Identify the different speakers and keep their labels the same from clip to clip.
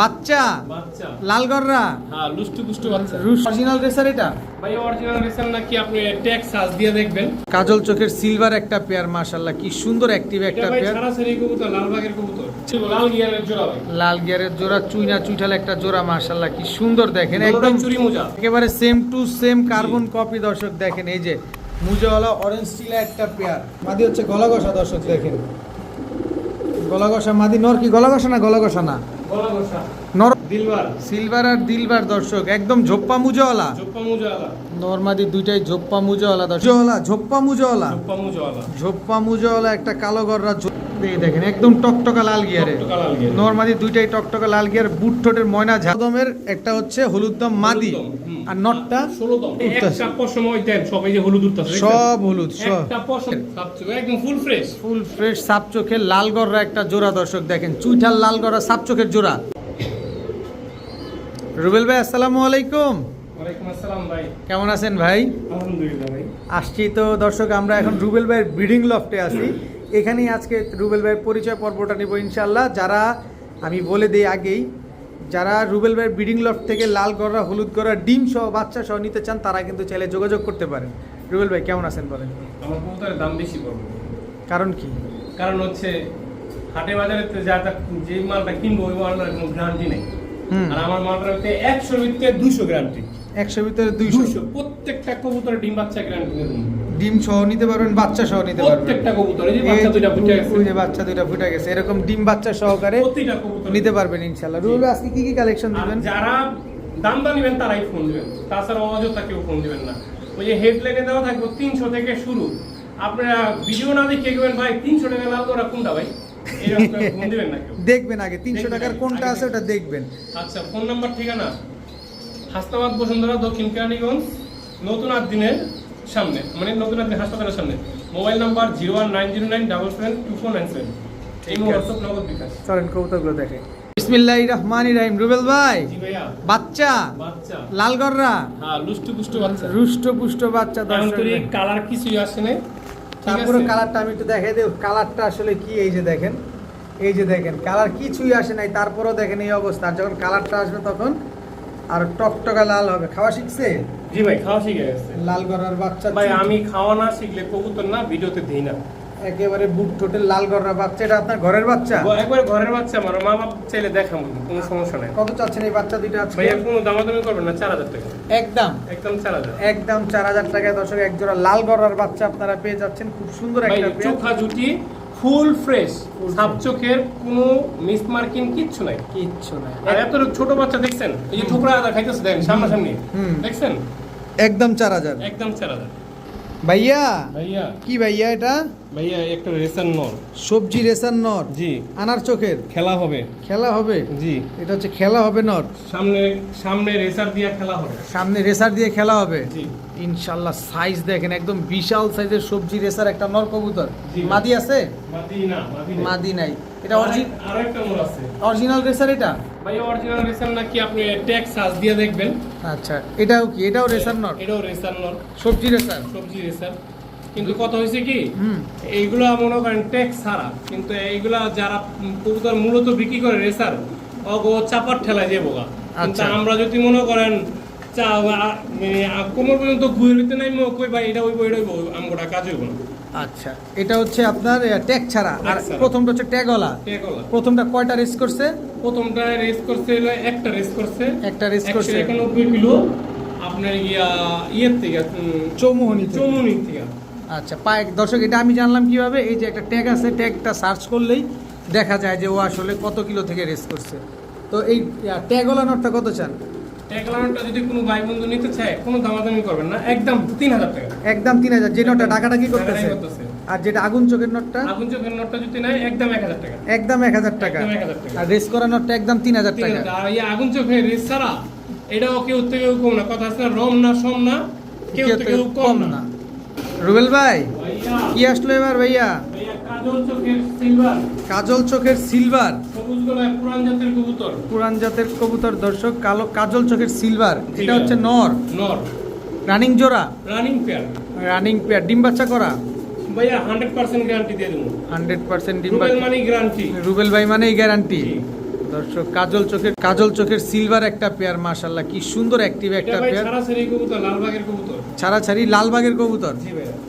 Speaker 1: বাচ্চা। লালগররা
Speaker 2: হ্যাঁ লুষ্টু পুষ্টু বাচ্চা।
Speaker 1: অরিজিনাল রেসার এটা?
Speaker 2: ভাই অরিজিনাল রেসার নাকি আপনি ট্যাক্স সাজ দিয়ে দেখবেন।
Speaker 1: কাজল চোখের সিলভার একটা পেয়ার মাশাল্লাহ কি সুন্দর অ্যাক্টিভ একটা
Speaker 2: ভাই
Speaker 1: পেয়ার
Speaker 2: সারাসারি কবুতর লালবাগের কবুতর। লাল গিয়ারের জোড়া ভাই।
Speaker 1: লাল গিয়ারের জোড়া চুইনা চুইঠাল একটা জোড়া মাশাল্লাহ কি সুন্দর দেখেন একদম
Speaker 2: চুরি মোজা।
Speaker 1: একেবারে same to same carbon copy দর্শক দেখেন এই যে মুজাওয়ালা অরেঞ্জ স্টিলের একটা পেয়ার মাদি হচ্ছে গলা ঘষা দর্শক দেখেন। গলা ঘষা মাদি নর কি গলা ঘষা না গলা ঘষা না?
Speaker 2: গলা ঘষা
Speaker 1: নর
Speaker 2: দিলবার
Speaker 1: সিলভার আর দিলবার দর্শক একদম ঝোপ্পা মুজাওয়ালা। নর্মাদি দুইটাই ঝোপ্পা মুজাওয়ালা দর্শক। ঝোপ্পা মুজাওয়ালা। ঝোপ্পা মুজাওয়ালা। একটা কালো গররা এই দেখেন একদম টকটকা লাল গিয়ারে। নর্মাদি দুইটাই টকটকা লাল গিয়ার বুট ঠোঁটের ময়না ঝাদমের একটা হচ্ছে হলুদ দম মাদি। আর নটটা সব হলুদ সব।
Speaker 2: একদম ফুল ফ্রেশ
Speaker 1: ফুল ফ্রেশ সাপ চোখের লাল গররা একটা জোড়া দর্শক দেখেন। চুইঠাল লাল গররা সাপ চোখের জোড়া। রুবেল ভাই আসসালামু আলাইকুম। কেমন আছেন ভাই? আসছি তো দর্শক আমরা এখন রুবেল ভাইয়ের ব্রিডিং লফটে আছি। এখানেই আজকে রুবেল ভাইয়ের পরিচয় পর্বটা নিব ইনশাল্লাহ যারা আমি বলে দিই আগেই যারা রুবেল ভাইয়ের ব্রিডিং লফট থেকে লাল গররা হলুদ গররা ডিম সহ বাচ্চা সহ নিতে চান তারা কিন্তু চাইলে যোগাযোগ করতে পারেন। রুবেল ভাই কেমন আছেন বলেন?
Speaker 2: আমার কবুতরের দাম বেশি পড়বে।
Speaker 1: কারণ কি?
Speaker 2: কারণ হচ্ছে হাটে বাজারে যা যে মালটা কিনবো ওই মালটার কোনো গ্যারান্টি নেই। আর আমার হচ্ছে একশো ভিত্তিতে দুশো গ্যারান্টি
Speaker 1: একশো ভিতরে দুইশো।
Speaker 2: প্রত্যেকটা কবুতরের ডিম বাচ্চা দেবো।
Speaker 1: ডিম সহ নিতে পারবেন বাচ্চা সহ নিতে পারবেন।
Speaker 2: প্রত্যেকটা কবুতর এই যে বাচ্চা দুইটা ফুটে গেছে।
Speaker 1: ওই যে বাচ্চা দুইটা ফুটে গেছে এরকম ডিম বাচ্চা সহকারে
Speaker 2: প্রতিটা কবুতর
Speaker 1: নিতে পারবেন ইনশাল্লাহ রুবেল ভাই, আজকে কি কি কালেকশন দিবেন?
Speaker 2: যারা দাম দা নিবেন তারাই ফোন দিবেন। তাছাড়া অযথা কেউ ফোন দিবেন না। ওই যে হেডলাইনে দেওয়া থাকবে তিনশো থেকে শুরু। আপনারা ভিডিও না দেখে গেবেন ভাই তিনশো টাকা লাল করা কোনটা ভাই?
Speaker 1: দেখবেন আগে তিনশো টাকার কোনটা আছে ওটা দেখবেন।
Speaker 2: আচ্ছা ফোন নাম্বার ঠিকানা? হাসনাবাদ বসুন্ধরা দক্ষিণ কেরানীগঞ্জ নতুন আট দিনের সামনে মানে নতুন আট দিন হাসপাতালের সামনে। Mobile number zero one nine zero nine double seven two four nine seven. এই
Speaker 1: ঠিক আছে।
Speaker 2: হোয়াটসঅ্যাপ নগদ বিকাশ।
Speaker 1: চলেন কবুতরগুলো দেখে। বিসমিল্লাহির রহমানির রহিম। রুবেল ভাই বাচ্চা।
Speaker 2: বাচ্চা।
Speaker 1: লালগররা
Speaker 2: হ্যাঁ পুষ্টু বাচ্চা।
Speaker 1: রুষ্ট পুষ্ট বাচ্চা
Speaker 2: কালার কিছুই আসে না
Speaker 1: তারপরে কালারটা আমি একটু দেখাই দেব। কালারটা আসলে কি এই যে দেখেন এই যে দেখেন কালার কিছুই আসে নাই তারপরেও দেখেন এই অবস্থা। যখন কালারটা আসবে তখন আর টকটকা লাল হবে। খাওয়া শিখছে?
Speaker 2: জি ভাই খাওয়া শিখে গেছে।
Speaker 1: লাল গড়ার বাচ্চা
Speaker 2: ভাই আমি খাওয়া না শিখলে কবুতর না ভিডিওতে দিই না।
Speaker 1: একেবারে বুক ঠোঁটের লাল গররা বাচ্চা এটা আপনার ঘরের বাচ্চা?
Speaker 2: একবার ঘরের বাচ্চা আমার মা বাপ চাইলে দেখাবো কোনো সমস্যা নাই।
Speaker 1: কত চাচ্ছেন এই বাচ্চা দুইটা আজকে?
Speaker 2: ভাইয়া কোনো দামাদামি করবেন না চার হাজার টাকা।
Speaker 1: একদম।
Speaker 2: একদম চার হাজার।
Speaker 1: একদম চার হাজার টাকায় দর্শক এক জোড়া লাল গরার বাচ্চা আপনারা পেয়ে যাচ্ছেন। খুব সুন্দর একটা পেয়ার।
Speaker 2: চোখা জুটি ফুল ফ্রেশ সাপ চোখের কোনো মিস মার্কিং কিচ্ছু নাই।
Speaker 1: কিচ্ছু নাই।
Speaker 2: আর এত ছোট বাচ্চা দেখছেন? এই যে ঠোকরা আদা খাইতেছে দেখেন সামনাসামনি।
Speaker 1: হুম।
Speaker 2: দেখছেন?
Speaker 1: একদম চার হাজার।
Speaker 2: একদম চার হাজার।
Speaker 1: ভাইয়া?
Speaker 2: ভাইয়া।
Speaker 1: কি ভাইয়া এটা?
Speaker 2: ভাইয়া একটা রেসান নর।
Speaker 1: সবজি রেসার নর?
Speaker 2: জি।
Speaker 1: আনার চোখের?
Speaker 2: খেলা হবে।
Speaker 1: খেলা হবে?
Speaker 2: জি।
Speaker 1: এটা হচ্ছে খেলা হবে নর?
Speaker 2: সামনে সামনে রেসার দিয়ে খেলা হবে।
Speaker 1: সামনে রেসার দিয়ে খেলা হবে?
Speaker 2: জি।
Speaker 1: ইনশাল্লাহ সাইজ দেখেন একদম বিশাল সাইজের সবজি রেসার একটা নর কবুতর। মাদি আছে?
Speaker 2: মাদি না মাদি
Speaker 1: নাই। এটা
Speaker 2: অরিজিনাল একটা মোড় আছে।
Speaker 1: অরিজিনাল রেসার এটা?
Speaker 2: ভাই অরিজিনাল রেসার নাকি আপনি ট্যাক্স সাজ দিয়ে দেখবেন।
Speaker 1: আচ্ছা এটাও কি? এটাও রেসার নর
Speaker 2: এটাও রেসার নর
Speaker 1: সবজি রেসার
Speaker 2: সবজি রেসার কিন্তু কথা হয়েছে কি এইগুলা মনে করেন ট্যাক্স ছাড়া কিন্তু এইগুলা যারা কবুতর মূলত বিক্রি করে রেসার অগো চাপার ঠেলায় যাব গা কিন্তু
Speaker 1: আচ্ছা।
Speaker 2: আমরা যদি মনে করেন চা কোমর পর্যন্ত ঘুরে নিতে নাই কই ভাই এটা হইব এটা হইব আমগোটা কাজ হইব না।
Speaker 1: আচ্ছা এটা হচ্ছে আপনার ট্যাগ ছাড়া। আর প্রথমটা হচ্ছে ট্যাগওয়ালা। প্রথমটা কয়টা রেস করছে?
Speaker 2: প্রথমটা রেস করছে একটা রেস করছে।
Speaker 1: একটা রেস করছে।
Speaker 2: একানব্বই কিলো আপনার ইয়া ইয়ের থেকে
Speaker 1: চৌমোহনী।
Speaker 2: চৌমুনি থেকে।
Speaker 1: আচ্ছা পায়ে দর্শক এটা আমি জানলাম কীভাবে? এই যে একটা ট্যাগ আছে ট্যাগটা সার্চ করলেই দেখা যায় যে ও আসলে কত কিলো থেকে রেস করছে। তো এই ট্যাগওয়ালা নোটটা কত চান?
Speaker 2: টেকলানোটা যদি কোনো ভাই বন্ধু নিতে চায় কোনো দামাদামি করবেন না একদম তিন হাজার টাকা।
Speaker 1: একদম তিন হাজার। যে নোটটা টাকাটা কি করতেছে? আর যেটা আগুন চোখের নোটটা?
Speaker 2: আগুন চোখের নোটটা যদি নেয় একদম এক হাজার টাকা।
Speaker 1: একদম এক হাজার টাকা।
Speaker 2: 1000 টাকা।
Speaker 1: আর রেস করা নোটটা একদম তিন হাজার
Speaker 2: ঠিক
Speaker 1: টাকা।
Speaker 2: আর এই আগুন চোখে রেস ছাড়া এটাও কেউ থেকে কম না। কথা আছে রম না সম না কেউ থেকে কম না।
Speaker 1: রুবেল ভাই কি আসলো এবার ভাইয়া?
Speaker 2: কাজল চোখের সিলভার। পুরান জাতের কবুতর
Speaker 1: দর্শক কালো কাজল চোখের সিলভার এটা হচ্ছে নর।
Speaker 2: নর।
Speaker 1: রানিং জোড়া?
Speaker 2: রানিং পেয়ার
Speaker 1: রানিং পেয়ার ডিম বাচ্চা করা?
Speaker 2: ভাইয়া হান্ড্রেড পার্সেন্ট গ্যারান্টি দিয়ে দেবো।
Speaker 1: হান্ড্রেড পার্সেন্ট ডিম
Speaker 2: মানি গ্যারান্টি
Speaker 1: রুবেল ভাই মানেই গ্যারান্টি দর্শক কাজল চোখের কাজল চোখের সিলভার একটা পেয়ার মাশাল্লাহ কি সুন্দর অ্যাক্টিভ একটা পেয়ার
Speaker 2: ছাড়াছাড়ি কবুতর লালবাগের কবুতর।
Speaker 1: ছাড়াছাড়ি লালবাগের কবুতর?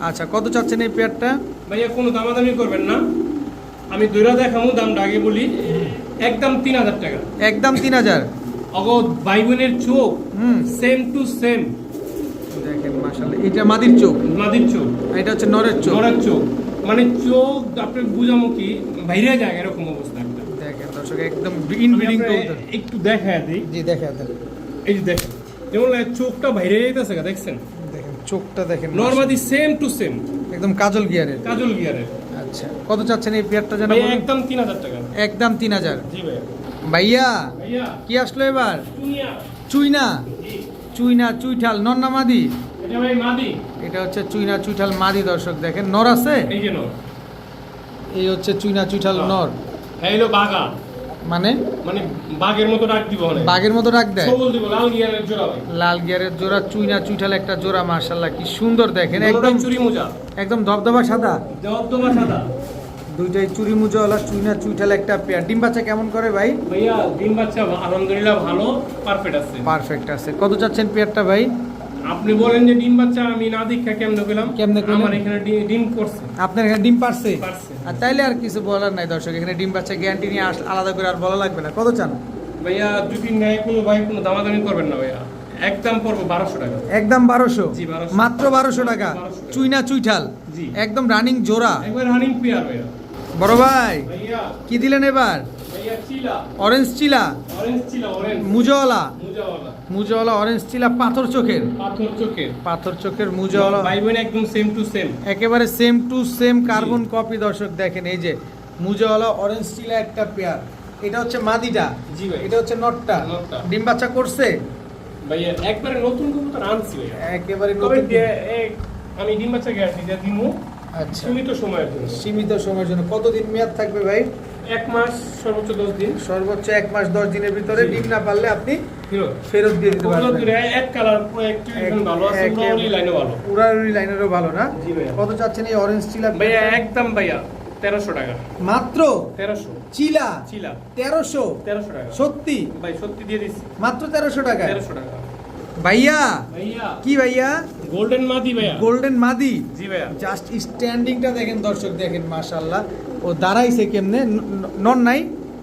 Speaker 1: আচ্ছা কত চাচ্ছেন এই পেয়ারটা
Speaker 2: ভাইয়া কোনো দামাদামি করবেন না। আমি দৈরা দেখামু দামটা আগে বলি। একদম তিন হাজার টাকা।
Speaker 1: একদম তিন হাজার?
Speaker 2: অগদ ভাই বোনের চোখ
Speaker 1: হুম।
Speaker 2: সেম টু সেম
Speaker 1: দেখেন মাশাল্লাহ এটা মাদির চোখ।
Speaker 2: মাদির চোখ।
Speaker 1: এটা হচ্ছে নরের চোখ।
Speaker 2: নড়ার চোখ। মানে চোখ আপনি বুঝামো কি বাইরে যায় এরকম অবস্থা।
Speaker 1: দর্শক একদম ইনব্রিডিং
Speaker 2: একটু দেখা দিই।
Speaker 1: জি
Speaker 2: এই যে দেখেন যেমন চোখটা বাইরে যাইতেছে দেখছেন?
Speaker 1: দেখেন চোখটা দেখেন
Speaker 2: নর্মালি সেম টু সেম
Speaker 1: একদম কাজল গিয়ারের
Speaker 2: কাজল গিয়ারের
Speaker 1: আচ্ছা কত চাচ্ছেন এই পেয়ারটা যেন
Speaker 2: একদম তিন হাজার টাকা।
Speaker 1: একদম তিন হাজার।
Speaker 2: জি ভাইয়া।
Speaker 1: কি আসলো এবার? চুইনা। চুইনা? চুইঠাল নন্না মাদি?
Speaker 2: এটা মাদি।
Speaker 1: এটা হচ্ছে চুইনা চুইঠাল মাদি দর্শক দেখেন। নর আছে?
Speaker 2: এই নর।
Speaker 1: হচ্ছে চুইনা চুইঠাল নর।
Speaker 2: হ্যাঁ বাঘা।
Speaker 1: মানে?
Speaker 2: মানে বাঘের মতো ডাক দিব অনেক
Speaker 1: বাঘের মতো রাখ দেয়?
Speaker 2: সবল দিব লাল গিয়ারের জোড়া ভাই।
Speaker 1: লাল গিয়ারের জোড়া চুইনা চুইঠাল একটা জোড়া মার্শাল্লাহ কি সুন্দর দেখেন একদম
Speaker 2: চুরি মোজা।
Speaker 1: একদম দবদবা সাদা।
Speaker 2: দেওয়া সাদা।
Speaker 1: দুইটাই চুরি মুজোওয়ালা চুইনা চুইঠাল একটা পেয়ার ডিম বাচ্চা কেমন করে ভাই?
Speaker 2: ভাইয়া ডিম বাচ্চা আলহামদুলিল্লাহ ভালো পারফেক্ট আছে।
Speaker 1: পারফেক্ট আছে। কত চাচ্ছেন পেয়ারটা ভাই?
Speaker 2: আপনি বলেন যে ডিম বাচ্চা আমি না দীক্ষা কেমনে পেলাম?
Speaker 1: কেমনে?
Speaker 2: আমার এখানে ডিম করছে।
Speaker 1: আপনার এখানে ডিম পারছে। আর তাইলে আর কিছু বলার নাই দর্শক এখানে ডিম বাচ্চা গ্যারান্টি নিয়ে আস- আলাদা করে আর বলা লাগবে না। কত চান?
Speaker 2: ভাইয়া যদি নেয় কোনো ভাই কোনো দামাদামি করবেন না ভাইয়া। একদম পড়ব বারোশো টাকা।
Speaker 1: একদম বারোশো? মাত্র বারোশো টাকা?
Speaker 2: 1200
Speaker 1: চুইনা চুইঠাল। একদম রানিং জোড়া?
Speaker 2: একবার রানিং পেয়ার ভাইয়া।
Speaker 1: বড় ভাই কি দিলেন এবার? অরেঞ্জ চিলা। মুজওয়ালা।
Speaker 2: মুজাওয়ালা।
Speaker 1: অরেঞ্জ চিলা পাথর চোখের।
Speaker 2: পাথর চোখের।
Speaker 1: পাথর চোখের মুজওয়ালা।
Speaker 2: ভাই বোন একদম সেম টু সেম
Speaker 1: একেবারে same to same carbon copy দর্শক দেখেন এই যে মুজওয়ালা অরেঞ্জ চিলা একটা পেয়ার এটা হচ্ছে মাদিটা।
Speaker 2: জি ভাই।
Speaker 1: এটা হচ্ছে নটটা। ডিম বাচ্চা করছে?
Speaker 2: ভাইয়া একবারে নতুন কবুতর আনছি ভাইয়া।
Speaker 1: একেবারে নতুন।
Speaker 2: আমি ডিম বাচ্চা গ্যারান্টি দিয়ে দিমু।
Speaker 1: আচ্ছা।
Speaker 2: সীমিত সময়ের জন্য।
Speaker 1: সীমিত সময়ের জন্য। কতদিন মেয়াদ থাকবে ভাই?
Speaker 2: এক মাস সর্বোচ্চ দশ দিন।
Speaker 1: সর্বোচ্চ এক মাস দশ দিনের ভিতরে ডিম না পারলে আপনি ফেরত। দিয়ে দিতে পারবেন।
Speaker 2: এক কালার একটু ভালো আছে
Speaker 1: একে-
Speaker 2: উড়াউড়ি লাইনে ভালো।
Speaker 1: উড়াউড়ি লাইনেরও ভালো না? কত চাচ্ছেন এই অরেঞ্জ চিলা
Speaker 2: ভাইয়া একদম ভাইয়া তেরোশো টাকা।
Speaker 1: মাত্র?
Speaker 2: তেরোশো।
Speaker 1: চিলা?
Speaker 2: চিলা।
Speaker 1: তেরোশো?
Speaker 2: তেরোশো টাকা।
Speaker 1: সত্যি?
Speaker 2: ভাই সত্যি দিয়ে দিচ্ছি।
Speaker 1: মাত্র তেরোশো টাকা
Speaker 2: তেরোশো টাকা।
Speaker 1: ভাইয়া?
Speaker 2: ভাইয়া।
Speaker 1: কি ভাইয়া?
Speaker 2: গোল্ডেন মাদি ভাইয়া।
Speaker 1: গোল্ডেন মাদি?
Speaker 2: জি ভাইয়া।
Speaker 1: জাস্ট স্ট্যান্ডিংটা দেখেন দর্শক দেখেন মাশাল্লাহ ও দাঁড়াইছে কেমনে? নন নাই?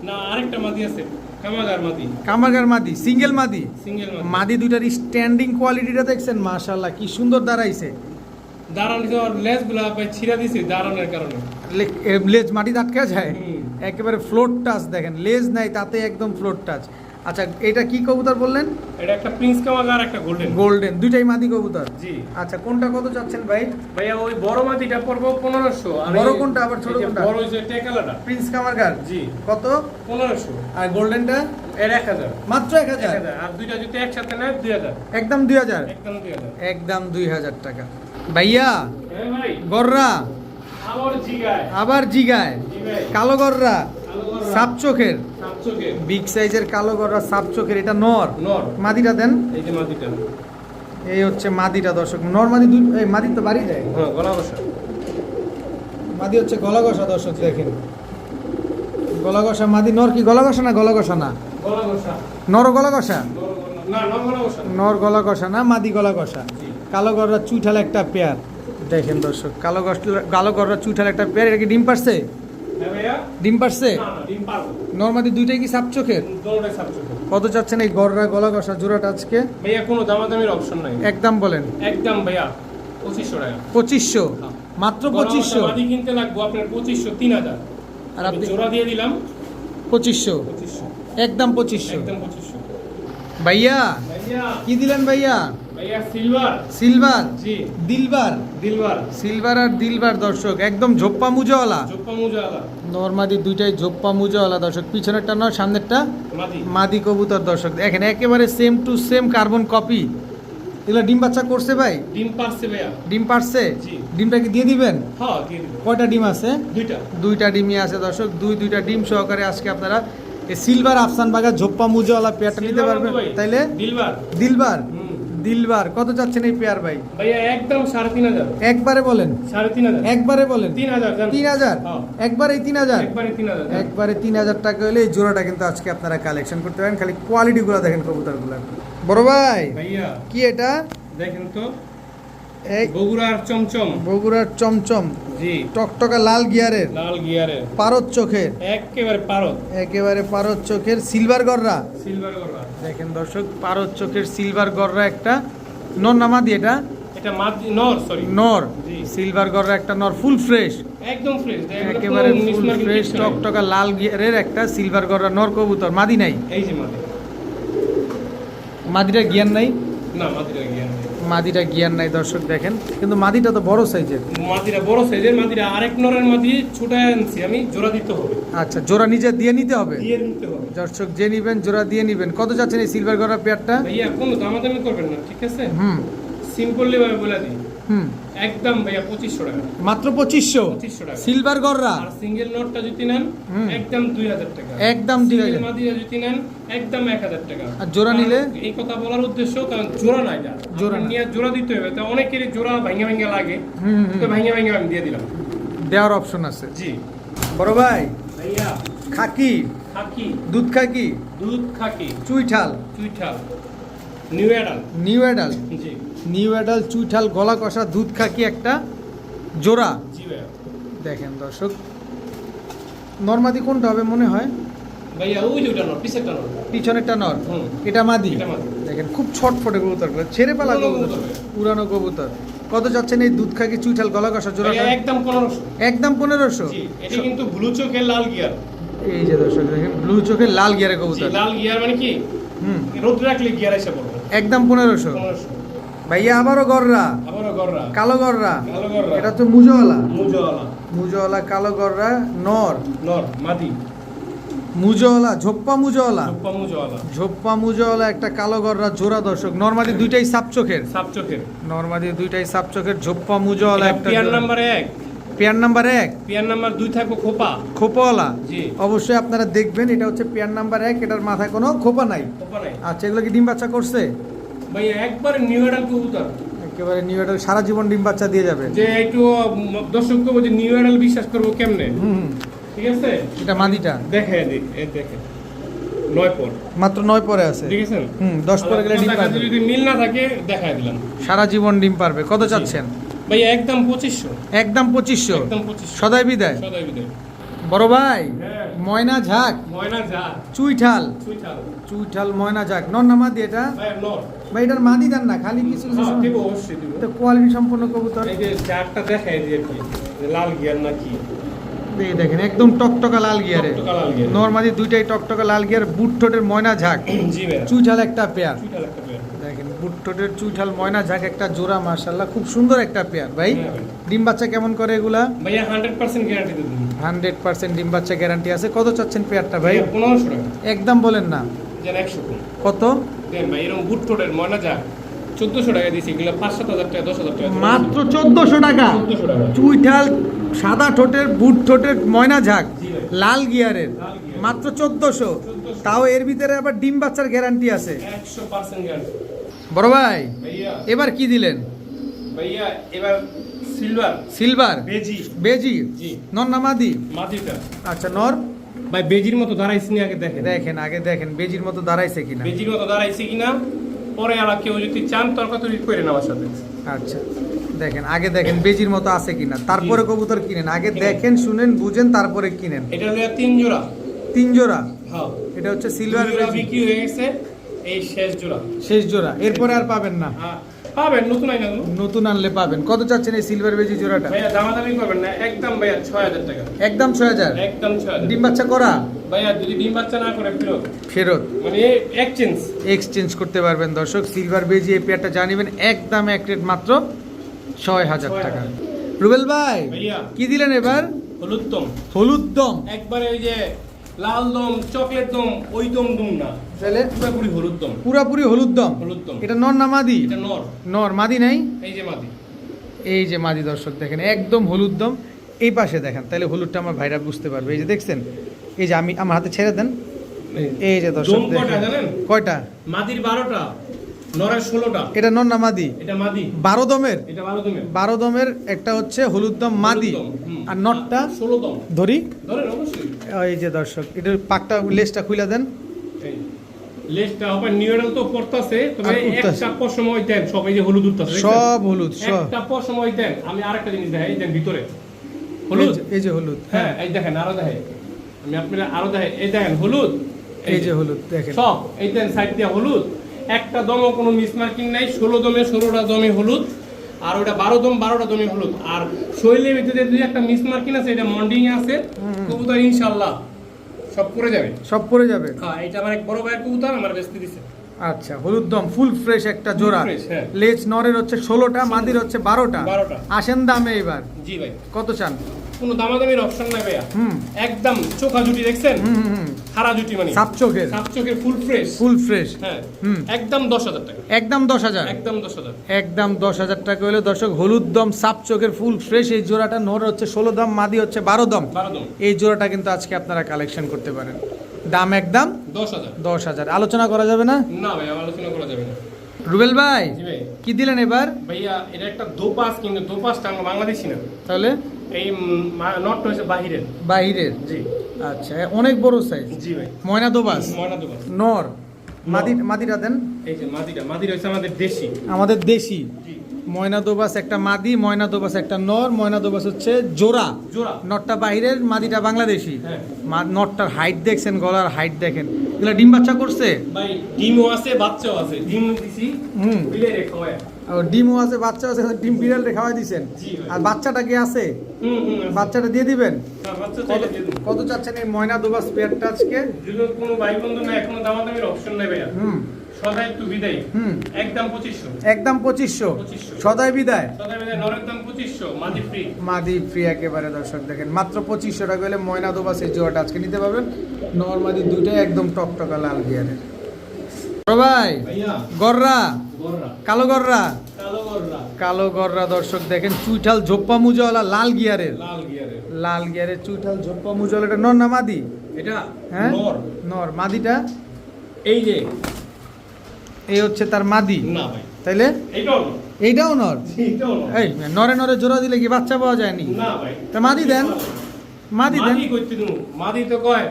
Speaker 2: না আরেকটা মাদি আছে কামাগার মাদি।
Speaker 1: কামাগার মাদি সিঙ্গেল মাদি?
Speaker 2: সিঙ্গেল মাদি।
Speaker 1: মাদি দুইটার স্ট্যান্ডিং কোয়ালিটিটা দেখছেন মাশাল্লাহ কি সুন্দর দাঁড়াইছে।
Speaker 2: দাঁড়ান লেসগুলা ভাই ছিঁড়া দিছে দাঁড়ানোর কারণে।
Speaker 1: লেজ মাটি আটকা যায়? একেবারে ফ্লোর টাচ দেখেন লেজ নাই তাতে একদম ফ্লোর টাচ আচ্ছা এটা কি কবুতর বললেন?
Speaker 2: এটা একটা প্রিন্স কামাগার একটা গোল্ডেন।
Speaker 1: গোল্ডেন দুইটাই মাদি কবুতর?
Speaker 2: জি।
Speaker 1: আচ্ছা কোনটা কত চাচ্ছেন ভাই?
Speaker 2: ভাইয়া ওই বড় মাটিটা পড়ব পনেরোশো আর
Speaker 1: বড় কোনটা আবার ছোট কোনটা?
Speaker 2: বড় যে টেকালাটা।
Speaker 1: প্রিন্স কামারগার
Speaker 2: জি।
Speaker 1: কত?
Speaker 2: পনেরোশো।
Speaker 1: আর গোল্ডেনটা?
Speaker 2: এর এক হাজার।
Speaker 1: মাত্র এক
Speaker 2: এক
Speaker 1: হাজার
Speaker 2: হাজার আর দুইটা যদি একসাথে নেয় দুই হাজার।
Speaker 1: একদম দুই হাজার?
Speaker 2: একদম দুই হাজার।
Speaker 1: একদম দুই হাজার টাকা। ভাইয়া
Speaker 2: হ্যাঁ ভাই।
Speaker 1: গররা?
Speaker 2: আবার জিগায়।
Speaker 1: আবার জিগায়। কালো গররা, সাপ চোখের? বিগ সাইজের কালো গররা সাপ চোখের এটা নর? মাদিটা দেন।
Speaker 2: এই যে মাটিটা
Speaker 1: এই হচ্ছে মাদিটা দর্শক। নর মাদি দুই এই মাদি তো বাড়ি যায়
Speaker 2: হ্যাঁ গলা বসা
Speaker 1: মাদি হচ্ছে গলা ঘষা দর্শক দেখেন। গলা ঘষা মাদি নর কি গলা ঘষা না গলা ঘষা না? নর গলা ঘষা?
Speaker 2: নর গলা
Speaker 1: ঘষা না। মাদি গলা ঘষা। কালো গররা চুইঠাল একটা পেয়ার। দেখেন দর্শক কালো গররা চুইঠাল একটা পেয়ার এটা কি ডিম পারছে? ডিম পারছে?
Speaker 2: না ডিম পারব।
Speaker 1: নর্মাদি দুইটাই কি সাপ চোখের? কত চাচ্ছেন এই গররা গলা ঘষা জোড়াটা আজকে?
Speaker 2: ভাইয়া কোনো দামাদামির অপশন নাই।
Speaker 1: একদম বলেন।
Speaker 2: একদম ভাইয়া পঁচিশশো টাকা।
Speaker 1: পঁচিশশো? মাত্র পঁচিশশো?
Speaker 2: মাদি কিনতে লাগবো আপনার পঁচিশশো তিন হাজার।
Speaker 1: আর আপনি
Speaker 2: জোড়া দিয়ে দিলাম।
Speaker 1: পঁচিশশো?
Speaker 2: পঁচিশশো।
Speaker 1: একদম পঁচিশশো।
Speaker 2: একদম পঁচিশশো।
Speaker 1: ভাইয়া। কি দিলেন ভাইয়া?
Speaker 2: সিলভার।
Speaker 1: সিলভার? দিলবার?
Speaker 2: দিলবার।
Speaker 1: সিলভার আর দিলবার দর্শক। একদম ঝোপ্পা মুজোওয়ালা নর্মাদি দুইটাই ঝোপ্পা মুজোওয়ালা দর্শক। পিছনেরটা নয় সামনেরটা
Speaker 2: মাদি।
Speaker 1: কবুতর দর্শক। দেখেন একেবারে same to same carbon copy এগুলো ডিম বাচ্চা করছে ভাই?
Speaker 2: ডিম পারছে ভাইয়া।
Speaker 1: ডিম পারছে? ডিমটা কি দিয়ে দিবেন?
Speaker 2: হ্যাঁ
Speaker 1: কয়টা ডিম আছে?
Speaker 2: দুইটা।
Speaker 1: দুইটা ডিমই আছে দর্শক। দুই দুইটা ডিম সহকারে আজকে আপনারা এই সিলভার আফসান বাগা ঝোপ্পা মুজোওয়ালা পেয়ারটা নিতে পারবেন। তাইলে?
Speaker 2: দিলবার।
Speaker 1: দিলবার। দিলবার কত চাচ্ছেন এই পেয়ার ভাই?
Speaker 2: ভাইয়া একদম সাড়ে তিন হাজার।
Speaker 1: একবারে বলেন।
Speaker 2: সাড়ে তিন হাজার।
Speaker 1: একবারে বলেন।
Speaker 2: তিন হাজার
Speaker 1: তিন হাজার?
Speaker 2: হ্যাঁ।
Speaker 1: একবারে তিন হাজার?
Speaker 2: একবারে তিন হাজার
Speaker 1: একবারে তিন হাজার টাকা হলে এই জোড়াটা কিন্তু আজকে আপনারা কালেকশন করতে পারেন। খালি কোয়ালিটিগুলো দেখেন কবুতরগুলো। বড় ভাই
Speaker 2: ভাইয়া।
Speaker 1: কি এটা?
Speaker 2: দেখেন তো।
Speaker 1: এই
Speaker 2: বগুড়ার চমচম।
Speaker 1: বগুড়ার চমচম।
Speaker 2: জি।
Speaker 1: টকটকা লাল গিয়ারের।
Speaker 2: লাল
Speaker 1: পারদ চোখের।
Speaker 2: একেবারে
Speaker 1: একেবারে পারদ চোখের সিলভার গররা।
Speaker 2: সিলভার গররা।
Speaker 1: দেখেন দর্শক পারদ চোখের সিলভার গররা একটা নর নামাদি এটা।
Speaker 2: এটা মাদি নর সরি
Speaker 1: নর। সিলভার গররা একটা নর ফুল ফ্রেশ।
Speaker 2: একদম ফ্রেশ।
Speaker 1: একেবারে ফুল ফ্রেশ টকটকা লাল গিয়ারের একটা সিলভার গররা নর কবুতর। মাদি নাই?
Speaker 2: এই যে মাদি।
Speaker 1: মাদিটা গিয়ার নাই?
Speaker 2: না মাদিরা গিয়ার
Speaker 1: মাদিটা গিয়ার নাই দর্শক দেখেন। কিন্তু মাদিটা তো বড় সাইজের।
Speaker 2: মাদিটা বড় সাইজের মাদিটা আরেক নরের মাদি ছুটায় আনছি আমি জোড়া দিতে হবে।
Speaker 1: আচ্ছা জোড়া নিজে দিয়ে নিতে হবে?
Speaker 2: দিয়ে নিতে হবে।
Speaker 1: দর্শক যে নিবেন জোড়া দিয়ে নিবেন। কত যাচ্ছেন এই সিলভার গড়া পেয়ারটা
Speaker 2: ভাইয়া কোনো দামাদামি করবেন না ঠিক আছে?
Speaker 1: হুম।
Speaker 2: সিম্পলি ভাবে বলে দিই।
Speaker 1: হুম।
Speaker 2: একদম ভাইয়া পঁচিশশো টাকা।
Speaker 1: মাত্র পঁচিশশো?
Speaker 2: পঁচিশশো টাকা।
Speaker 1: সিলভার গররা?
Speaker 2: আর সিঙ্গেল নোটটা যদি নেন একদম দুই হাজার টাকা।
Speaker 1: একদম দুই হাজার।
Speaker 2: মাদিরা যদি নেন একদম এক হাজার টাকা।
Speaker 1: আর জোড়া নিলে?
Speaker 2: এই কথা বলার উদ্দেশ্য কারণ জোড়া নাই যা
Speaker 1: জোড়া
Speaker 2: নিয়ে জোড়া দিতে হবে তো অনেকেরই জোড়া ভাঙে ভাঙে লাগে। তো। ভাঙে ভাঙে আমি দিয়ে দিলাম।
Speaker 1: দেওয়ার অপশন আছে।
Speaker 2: জি।
Speaker 1: বড় ভাই
Speaker 2: ভাইয়া।
Speaker 1: খাকি।
Speaker 2: খাকি।
Speaker 1: দুধ খাকি?
Speaker 2: দুধ খাকি।
Speaker 1: চুইঠাল।
Speaker 2: চুইঠাল। নিউ অ্যাডাল
Speaker 1: নিউ অ্যাডাল
Speaker 2: জি।
Speaker 1: নিউ অ্যাডাল চুইঠাল গলা কষা দুধ খাকি একটা জোড়া। দেখেন দর্শক নর্মাদি কোনটা হবে মনে হয়? পিছনেরটা নর। এটা মাদি। দেখেন খুব ছটফটে কবুতর ছেড়ে পালা
Speaker 2: পুরানো
Speaker 1: কবুতর।
Speaker 2: কবুতর।
Speaker 1: পুরানো কবুতর। কত যাচ্ছেন এই দুধ খাকি চুইঠাল গলা কষা
Speaker 2: একদম পনেরোশো।
Speaker 1: একদম পনেরোশো?
Speaker 2: জি এটা কিন্তু ব্লু চোখের লাল গিয়ার।
Speaker 1: এই যে দর্শক দেখেন ব্লু চোখের লাল গিয়ারে কবুতর।
Speaker 2: লাল গিয়ার মানে কি?
Speaker 1: হুম।
Speaker 2: রোদ রাখলে গিয়ার এসে পড়বে।
Speaker 1: একদম পনেরোশো।
Speaker 2: পনেরোশো।
Speaker 1: ভাইয়া আবারও গররা। কালো গররা। এটা তো মুজোওয়ালা।
Speaker 2: মুজোওয়ালা।
Speaker 1: কালো গররা নর।
Speaker 2: নর মাদি।
Speaker 1: মুজোওয়ালা ঝোপ্পা মুজোওয়ালা। ঝোপ্পা মুজোওয়ালা। একটা কালো গররা জোড়া দর্শক। নর্মাদি দুইটাই সাপ চোখের।
Speaker 2: সাপ চোখের।
Speaker 1: নর্মাদি দুইটাই সাপ চোখের। ঝোপ্পা মুজোওয়ালা একটা
Speaker 2: পিয়ার নাম্বার এক।
Speaker 1: পেয়ার নাম্বার এক?
Speaker 2: পিয়ার নাম্বার দুই থাকব খোপা।
Speaker 1: খোপাওয়ালা?
Speaker 2: জি।
Speaker 1: অবশ্যই আপনারা দেখবেন এটা হচ্ছে পেয়ার নাম্বার এক। এটার মাথায় কোনো খোপা নাই।
Speaker 2: খোপা নাই।
Speaker 1: আচ্ছা এগুলো কি ডিম বাচ্চা করছে?
Speaker 2: ভাই একবার নিউ কবুতর।
Speaker 1: একেবারে নিউ সারা জীবন ডিম বাচ্চা দিয়ে যাবে।
Speaker 2: যে একটু দর্শক করব যে নিউ বিশ্বাস করব কেমনে। ঠিক আছে?
Speaker 1: এটা মাদিটা।
Speaker 2: দেখে দিই এই দেখে নয় পর।
Speaker 1: মাত্র নয় পরে আছে। হুম দশ পরে গেলে ডিম পারবে।
Speaker 2: যদি মিল না থাকে দেখাই দিলাম।
Speaker 1: সারা জীবন ডিম পারবে। কত চাচ্ছেন?
Speaker 2: ভাই একদম পঁচিশশো।
Speaker 1: একদম পঁচিশশো।
Speaker 2: একদম পঁচিশশো।
Speaker 1: সদাই বিদায়।
Speaker 2: সদাই বিদায়।
Speaker 1: বড় ভাই ময়না ঝাক।
Speaker 2: ময়না যা
Speaker 1: চুইঠাল। চুইঠাল। ময়না ঝাক। নর না মাদি এটা?
Speaker 2: ভাই
Speaker 1: এটার মাদি দেন না খালি কিছু কিছু।
Speaker 2: হ্যাঁ,
Speaker 1: তো কোয়ালিটি সম্পূর্ণ কবুতর।
Speaker 2: এই যে চারটা দেখাই দিয়ে লাল গিয়ার না কি?
Speaker 1: এই দেখেন একদম টকটকা লাল গিয়ারে। নর্মাদি দুইটাই টকটকা লাল গিয়ার বুট ঠোঁটের ময়না ঝাক। চুইঠাল একটা পেয়ার
Speaker 2: সুইটাল একটা পেয়ার
Speaker 1: দেখেন বুট ঠোঁটের চুইঠাল ময়না ঝাক একটা জোড়া মার্শাল্লাহ খুব সুন্দর একটা পেয়ার ভাই
Speaker 2: হ্যাঁ
Speaker 1: ডিম বাচ্চা কেমন করে এগুলা?
Speaker 2: ভাইয়া হান্ড্রেড পার্সেন্ট গ্যারান্টি দিয়ে দিন
Speaker 1: হান্ড্রেড পার্সেন্ট ডিম বাচ্চা গ্যারান্টি আছে। কত চাচ্ছেন পেয়ারটা ভাই?
Speaker 2: ভাইয়া পনেরোশো টাকা।
Speaker 1: একদম বলেন না।
Speaker 2: যেন
Speaker 1: কত?
Speaker 2: দেন ভাই এরকম বুট ময়না টাকা এগুলো টাকা টাকা
Speaker 1: মাত্র চোদ্দশো টাকা?
Speaker 2: চোদ্দশো টাকা।
Speaker 1: চুইঠাল সাদা ঠোঁটের বুট ঠোঁটের ময়না ঝাক লাল গিয়ারের। মাত্র চোদ্দশো। তাও এর ভিতরে আবার ডিম বাচ্চার গ্যারান্টি আছে।
Speaker 2: একশো পার্সেন্ট গ্যারান্টি
Speaker 1: বড় ভাই এবার কি দিলেন?
Speaker 2: ভাইয়া এবার সিলভার
Speaker 1: সিলভার
Speaker 2: বেজি।
Speaker 1: বেজি? নর নামাদি আচ্ছা নর?
Speaker 2: ভাই বেজির মতো দাঁড়াইছি আগে দেখেন।
Speaker 1: দেখেন আগে দেখেন বেজির মতো দাঁড়াইছে কিনা।
Speaker 2: বেজির মতো দাঁড়াইছি কিনা পরে আলা কেউ যদি চান তর্কাতরি করে নেওয়ার সাথে।
Speaker 1: আচ্ছা দেখেন আগে দেখেন বেজির মতো আছে কিনা। তারপরে কবুতর কিনেন। আগে দেখেন শুনেন বুঝেন তারপরে কিনেন।
Speaker 2: এটা হলো তিন জোড়া।
Speaker 1: তিন জোড়া?
Speaker 2: হ্যাঁ।
Speaker 1: এটা হচ্ছে সিলভার
Speaker 2: বিক্রি হয়ে গেছে। এই শেষ জোড়া।
Speaker 1: শেষ জোড়া। এরপরে আর পাবেন না।
Speaker 2: হ্যাঁ পাবেন নতুন
Speaker 1: আনলে পাবেন। কত চাচ্ছেন এই সিলভার বেজি জোড়াটা?
Speaker 2: ভাইয়া দামাদামি করবেন না। একদম ভাইয়া ছয় হাজার টাকা।
Speaker 1: একদম ছয় হাজার?
Speaker 2: একদম ছয় হাজার।
Speaker 1: ডিম বাচ্চা করা?
Speaker 2: ভাইয়া যদি ডিম বাচ্চা না করে ফেরত।
Speaker 1: ফেরত।
Speaker 2: মানে এক্সচেঞ্জ
Speaker 1: এক্সচেঞ্জ করতে পারবেন দর্শক। সিলভার বেজি এই পেয়ারটা জানিবেন একদম এক রেট মাত্র ছয় হাজার টাকা। রুবেল ভাই
Speaker 2: ভাইয়া।
Speaker 1: কি দিলেন এবার?
Speaker 2: হলুদ দম।
Speaker 1: হলুদ দম।
Speaker 2: একবারে ওই যে লাল দম চকলেট দম ওই দম দুম না।
Speaker 1: তাহলে?
Speaker 2: পুরোপুরি হলুদ দম।
Speaker 1: পুরাপুরি হলুদ দম?
Speaker 2: হলুদ দম।
Speaker 1: এটা নর না মাদি?
Speaker 2: এটা নর।
Speaker 1: নর মাদি নাই?
Speaker 2: এই যে মাদি।
Speaker 1: এই যে মাদি দর্শক দেখেন একদম হলুদ দম। এই পাশে দেখেন তাহলে হলুদটা আমার ভাইরা বুঝতে পারবে। এই যে দেখছেন? এই যে আমি আমার হাতে ছেড়ে দেন। এই যে। দর্শক।
Speaker 2: কয়টা? মাদির বারোটা। নরের ষোলোটা।
Speaker 1: এটা নর না মাদি?
Speaker 2: এটা মাদি।
Speaker 1: বারো দমের?
Speaker 2: এটা বারো দমে
Speaker 1: বারো দমের একটা হচ্ছে হলুদ দম মাদি। আর নটটা?
Speaker 2: ষোলো দম।
Speaker 1: ধরি? এই যে দর্শক এটার পাকটা লেজটা খুলে দেন।
Speaker 2: লেজটা হবে নিউরাল তো পড়তাছে তবে একটা পর সময় সব এই যে হলুদ উঠতাছে
Speaker 1: সব হলুদ সব।
Speaker 2: একটা সময় দেন। আমি আরেকটা জিনিস দেখাই দেন ভিতরে। হলুদ?
Speaker 1: এই যে হলুদ
Speaker 2: হ্যাঁ এই দেখেন আরও দেখেন। আমি আপনারা আরও দেখেন এই দেখেন হলুদ।
Speaker 1: এই যে হলুদ দেখেন।
Speaker 2: সব এই দেন সাইড দিয়ে হলুদ। একটা দমও কোনো মিসমার্কিং নাই ষোলো দমে ষোলোটা দমে হলুদ আর ওটা বারো দম বারোটা দমে হলুদ। আর শৈলের ভিতরে দুই একটা মিসমার্কিং আছে এটা মন্ডিং আছে কবুতর ইনশাল্লাহ সব করে যাবে।
Speaker 1: সব পড়ে যাবে?
Speaker 2: হ্যাঁ এটা আমার এক বড় ভাইয়ের কবুতর আমার বেচতে দিছে।
Speaker 1: আচ্ছা হলুদ দম ফুল ফ্রেশ একটা জোড়া।
Speaker 2: হ্যাঁ।
Speaker 1: লেজ নরের হচ্ছে ষোলোটা মাদির হচ্ছে বারোটা। আসেন দামে এবার।
Speaker 2: জি ভাই।
Speaker 1: কত চান?
Speaker 2: কোনো দামাদামির অপশন নাই ভাইয়া। একদম চোখা জুটি দেখছেন? জুটি মানে।
Speaker 1: সাপ চোখের।
Speaker 2: সাপ চোখের ফুল ফ্রেশ
Speaker 1: ফুল ফ্রেশ
Speaker 2: হ্যাঁ। একদম দশ হাজার টাকা।
Speaker 1: একদম দশ হাজার।
Speaker 2: একদম দশ হাজার।
Speaker 1: একদম দশ হাজার টাকা হলে দর্শক হলুদ দম সাপ চোখের ফুল ফ্রেশ এই জোড়াটা নর হচ্ছে ষোলো দম মাদি হচ্ছে বারো দম। এই জোড়াটা কিন্তু আজকে আপনারা কালেকশন করতে পারেন। দাম একদম
Speaker 2: দশ হাজার।
Speaker 1: দশ হাজার। আলোচনা করা যাবে না?
Speaker 2: না ভাই আলোচনা করা যাবে না।
Speaker 1: রুবেল ভাই
Speaker 2: ভাই।
Speaker 1: কি দিলেন এবার?
Speaker 2: ভাইয়া এটা একটা দোপাস কিন্তু দোপাসটা আমরা বাংলাদেশি না।
Speaker 1: তাহলে?
Speaker 2: এই নটটা হচ্ছে বাহিরের।
Speaker 1: বাহিরের?
Speaker 2: জি।
Speaker 1: আচ্ছা অনেক বড় সাইজ
Speaker 2: জি ভাই।
Speaker 1: ময়না দোবাস?
Speaker 2: ময়না
Speaker 1: নর। মাদি দেন।
Speaker 2: এই যে মাদিটা হচ্ছে আমাদের দেশি।
Speaker 1: আমাদের দেশি। ময়না দোবাস একটা মাদি ময়না দোবাস একটা নর ময়না দোবাস হচ্ছে জোড়া।
Speaker 2: জোড়া।
Speaker 1: নটটা বাহিরের মাদিটা বাংলাদেশি।
Speaker 2: হ্যাঁ।
Speaker 1: নটটার হাইট দেখছেন গলার হাইট দেখেন। এগুলো ডিম বাচ্চা করছে?
Speaker 2: ভাই ডিমও আছে বাচ্চাও আছে। ডিম দিছি
Speaker 1: হুম। ডিমও আছে বাচ্চা আছে ডিম বিড়াল খাওয়াই দিছেন। আর বাচ্চাটা কি আছে?
Speaker 2: হুম হুম
Speaker 1: বাচ্চাটা দিয়ে দিবেন?
Speaker 2: হ্যাঁ,
Speaker 1: কত চাচ্ছেন এই ময়না দোবাস পেয়ারটা আজকে
Speaker 2: কোনো ভাই বন্ধু না এখনও দামাদামির অপশন নেই
Speaker 1: হুম।
Speaker 2: সদাই একটু বিদায়।
Speaker 1: হুম।
Speaker 2: একদম
Speaker 1: একদম পঁচিশশো।
Speaker 2: 2500
Speaker 1: সদাই বিদায়?
Speaker 2: সদাই বিদায় নরের দাম পঁচিশশো মাদি ফ্রি
Speaker 1: মাদি ফ্রি একেবারে দর্শক দেখেন। মাত্র টাকা হলে ময়না দোবাস এই জোয়াটা আজকে নিতে পারবেন। দুইটাই একদম টকটকা লাল গিয়ারের ভাই গররা। কালো গররা।
Speaker 2: কালো গররা?
Speaker 1: দর্শক দেখেন চুইঠাল ঝোপ্পা মুজাওয়ালা লাল গিয়ারের।
Speaker 2: লাল গিয়ারের।
Speaker 1: চুইঠাল ঝোপ্পা মুজাওয়ালা এটা নর না মাদি?
Speaker 2: এটা
Speaker 1: হ্যাঁ?
Speaker 2: নর।
Speaker 1: মাদিটা?
Speaker 2: এই যে।
Speaker 1: এই হচ্ছে তার মাদি।
Speaker 2: না ভাই।
Speaker 1: তাইলে?
Speaker 2: এইটাও নর।
Speaker 1: এই নরে নরে জোড়া দিলে কি বাচ্চা পাওয়া যায়নি?
Speaker 2: না ভাই।
Speaker 1: তা মাদি দেন। মাদি দিনু।
Speaker 2: মাদি তো কয়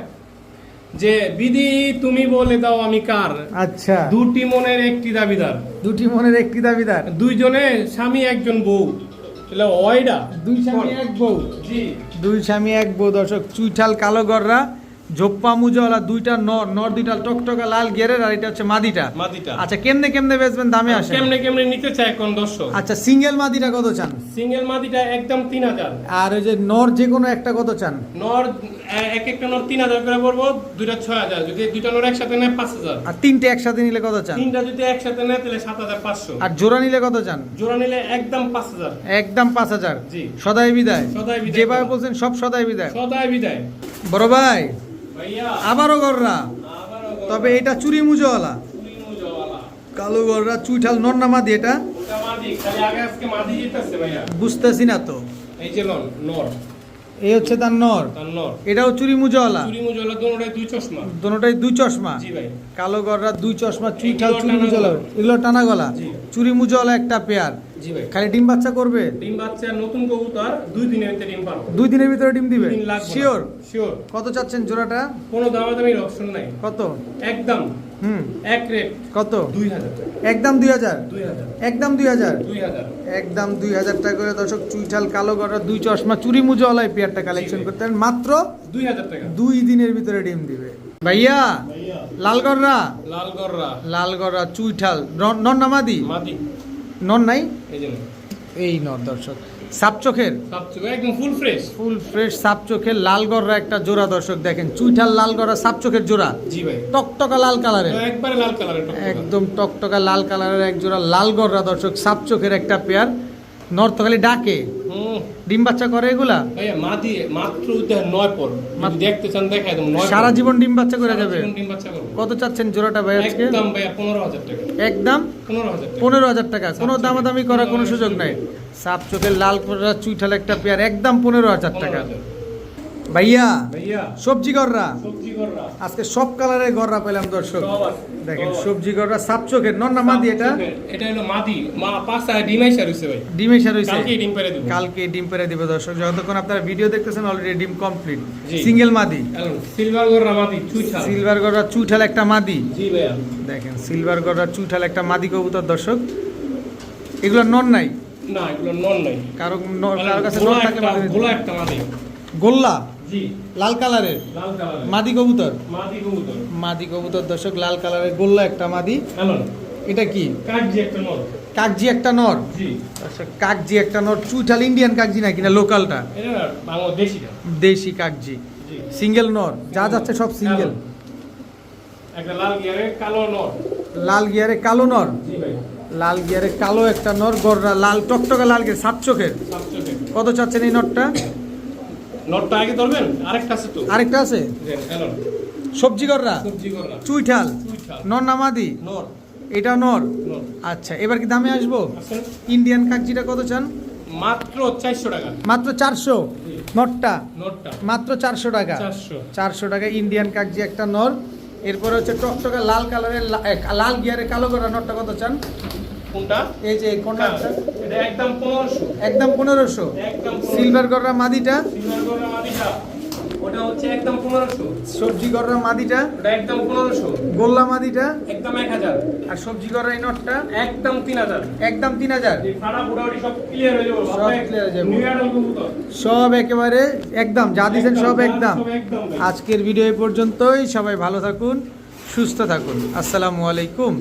Speaker 2: যে বিধি তুমি বলে দাও আমি কার?
Speaker 1: আচ্ছা।
Speaker 2: দুটি মনের একটি দাবিদার।
Speaker 1: দুটি মনের একটি দাবিদার।
Speaker 2: দুইজনে স্বামী একজন বউ। তাহলে ওইডা
Speaker 1: দুই স্বামী এক বউ।
Speaker 2: জি।
Speaker 1: দুই স্বামী এক বউ। দর্শক চুইঠাল কালো গররা ঝোপ্পা মুজাওয়ালা দুইটা নর নর দুইটা টকটকা লাল গেরের আর এটা হচ্ছে মাদিটা।
Speaker 2: মাদিটা।
Speaker 1: আচ্ছা কেমনে কেমনে বেচবেন দামে আসে
Speaker 2: কেমনে কেমনে নিতে চায় কোন দর্শক?
Speaker 1: আচ্ছা সিঙ্গেল মাদিটা কত চান?
Speaker 2: সিঙ্গেল মাদিটা একদম তিন হাজার।
Speaker 1: আর ওই যে নর যে কোনো একটা কত চান?
Speaker 2: নর এক একটা নর তিন হাজার করে পড়ব দুইটা ছয় হাজার। যদি দুইটা নর একসাথে নেয় পাঁচ হাজার।
Speaker 1: আর তিনটে একসাথে নিলে কত চান?
Speaker 2: তিনটা যদি একসাথে নেয় তাহলে সাত হাজার পাঁচশো।
Speaker 1: আর জোড়া নিলে কত চান?
Speaker 2: জোড়া নিলে একদম পাঁচ হাজার।
Speaker 1: একদম পাঁচ হাজার।
Speaker 2: জি।
Speaker 1: সদাই বিদায়।
Speaker 2: সদাই বিদায়
Speaker 1: যেভাবে বলছেন সব সদাই বিদায়।
Speaker 2: সদাই বিদায়।
Speaker 1: বড় ভাই আবারও গররা। তবে এটা চুরি মুজোওয়ালা। কালো গররা চুইঠাল নর না মাদি এটা। বুঝতেছি না তো।
Speaker 2: এই যে নর,
Speaker 1: এই হচ্ছে তার নর। এটাও চুরি মুজোওয়ালা?
Speaker 2: চুরি মুজোওয়ালা দোনোটাই দুই চশমা।
Speaker 1: দুটোটাই দুই চশমা?
Speaker 2: জি ভাই।
Speaker 1: কালো গররা দুই চশমা চুইঠাল চুরি মুজোওয়ালা।
Speaker 2: গলা।
Speaker 1: এগুলো টানা গলা? চুরি মুজোওয়ালা একটা পেয়ার।
Speaker 2: জি ভাই।
Speaker 1: খালি ডিম বাচ্চা করবে?
Speaker 2: ডিম বাচ্চার নতুন কবুতর, দুই দিনের ভিতরে ডিম পারব।
Speaker 1: দুই দিনের ভিতরে ডিম দিবে?
Speaker 2: না।
Speaker 1: শিওর কত চাচ্ছেন জোড়াটা?
Speaker 2: কোনো দামাদামির option নাই।
Speaker 1: কত?
Speaker 2: একদম।
Speaker 1: হুম।
Speaker 2: এক রেট
Speaker 1: কত?
Speaker 2: দুই হাজার
Speaker 1: একদম দুই হাজার? একদম দুই হাজার? একদম দুই হাজার টাকা করে দর্শক চুইঠাল কালো গররা দুই চশমা চুরি মুজোওয়ালা পেয়ারটা কালেকশন। করতে পারেন। মাত্র
Speaker 2: দুই হাজার টাকা।
Speaker 1: দুই দিনের ভিতরে ডিম দিবে। ভাইয়া লাল গররা?
Speaker 2: লাল গররা,
Speaker 1: লাল গররা চুইঠাল। নন- নন নামাদি
Speaker 2: মাদি,
Speaker 1: নন নাই?
Speaker 2: এই যে
Speaker 1: এই নর দর্শক। সাপ চোখের?
Speaker 2: সবচেয়ে একদম ফুল ফ্রেশ
Speaker 1: ফুল ফ্রেশ সাপ চোখের লাল গড়রা একটা জোড়া দর্শক দেখেন। চুইঠাল লাল গড়রা সাপচোখের জোড়া?
Speaker 2: জি ভাই।
Speaker 1: টকটকা লাল কালারের?
Speaker 2: একবারে লাল কালারের
Speaker 1: একদম টকটকা লাল কালারের এক জোড়া লাল গড়রা দর্শক সাপচোখের একটা পেয়ার খালি ডাকে। ডিম বাচ্চা করে এগুলা?
Speaker 2: মাত্র নয় পর দেখতে চান দেখা একদম নয় পর।
Speaker 1: সারা জীবন ডিম বাচ্চা করে যাবে। কত চাচ্ছেন জোড়াটা ভাই আজকে?
Speaker 2: একদম পনেরো হাজার টাকা।
Speaker 1: একদম?
Speaker 2: পনেরো হাজার টাকা।
Speaker 1: পনেরো হাজার টাকা। কোনো
Speaker 2: চোখের।
Speaker 1: দামাদামি করার কোনো সুযোগ নাই। সাপ চোখের লাল করা চুইঠাল একটা পেয়ার একদম পনেরো হাজার
Speaker 2: পনেরো
Speaker 1: টাকা।
Speaker 2: হাজার।
Speaker 1: ভাইয়া সবজি গররা? আজকে সব কালারের গররা পেলাম দর্শক। দেখেন সবজি গররা সাপ চোখের নর না মাদি এটা?
Speaker 2: এটা হলো মাদি। মা পাঁচ টাকা ডিমাই সার হইছে ভাই।
Speaker 1: ডিমে রয়েছে
Speaker 2: কালকে ডিম পেরে দিব।
Speaker 1: কালকে ডিম পেরে দিবে দর্শক। যতক্ষণ আপনারা ভিডিও দেখতেছেন অলরেডি ডিম কমপ্লিট সিঙ্গেল মাদি।
Speaker 2: সিলভার কররা মাদি চুইছা
Speaker 1: সিলভার গররা চুইঠাল একটা মাদি।
Speaker 2: জি ভাইয়া।
Speaker 1: দেখেন সিলভার গররা চুইঠাল একটা মাদি কবুতর দর্শক। এগুলো নন নাই?
Speaker 2: না এগুলো নন নাই।
Speaker 1: কারও ন- কারও কাছে নন থাকলে মাদি
Speaker 2: গোলা একটা মাদি।
Speaker 1: গোল্লা? লাল কালারের? মাদি কবুতর?
Speaker 2: মাদি কবুতর।
Speaker 1: দর্শক লাল কালারের গোল্লা একটা মাদি। এটা কি?
Speaker 2: কাজ একটা নর।
Speaker 1: কাকজি একটা নর? কাকজি একটা নর। চুইঠাল ইন্ডিয়ান কাকজি নাকি না লোকালটা? দেশি কাকজি। সিঙ্গেল নর? যা যাচ্ছে সব সিঙ্গেল।
Speaker 2: লাল গিয়ারে কালো নর।
Speaker 1: লাল গিয়ারে কালো একটা নর গররা লাল টকটকা লাল গিয়ার সাত চোখের। কত চাচ্ছেন এই নরটা?
Speaker 2: নটটা আগে ধরবেন? আরেকটা আছে তো।
Speaker 1: আরেকটা আছে? সবজি
Speaker 2: কররা
Speaker 1: চুইঠাল? নর নামাদি
Speaker 2: নর।
Speaker 1: এটা নর? আচ্ছা এবার কি দামে আসব? ইন্ডিয়ান কাকজিটা কত চান?
Speaker 2: মাত্র চারশো টাকা।
Speaker 1: মাত্র চারশো? নরটা?
Speaker 2: নটটা
Speaker 1: মাত্র চারশো টাকা?
Speaker 2: চারশো।
Speaker 1: টাকা ইন্ডিয়ান কাকজি একটা নর। এরপরে হচ্ছে টকটকা লাল কালারের লাল গিয়ারে কালো করা নরটা কত চান?
Speaker 2: কোনটা?
Speaker 1: এই যে কোনটা?
Speaker 2: এটা একদম
Speaker 1: একদম সিলভার মাদিটা?
Speaker 2: সিলভার কররা মাদিটা। ওটা হচ্ছে একদম পনেরোশো।
Speaker 1: সবজি মাদিটা?
Speaker 2: ওটা একদম
Speaker 1: গোল্লা মাদিটা?
Speaker 2: একদম
Speaker 1: আর সবজি এই নটটা?
Speaker 2: একদম তিন হাজার।
Speaker 1: একদম
Speaker 2: এই সব ক্লিয়ার হয়ে যাবে
Speaker 1: সব clear হয়ে যাবে।
Speaker 2: নিউ ইয়ার কবুতর
Speaker 1: সব একেবারে একদম যা দিয়েছেন সব একদম। আজকের ভিডিও এই পর্যন্তই সবাই ভালো থাকুন সুস্থ থাকুন। আসসালামু আলাইকুম।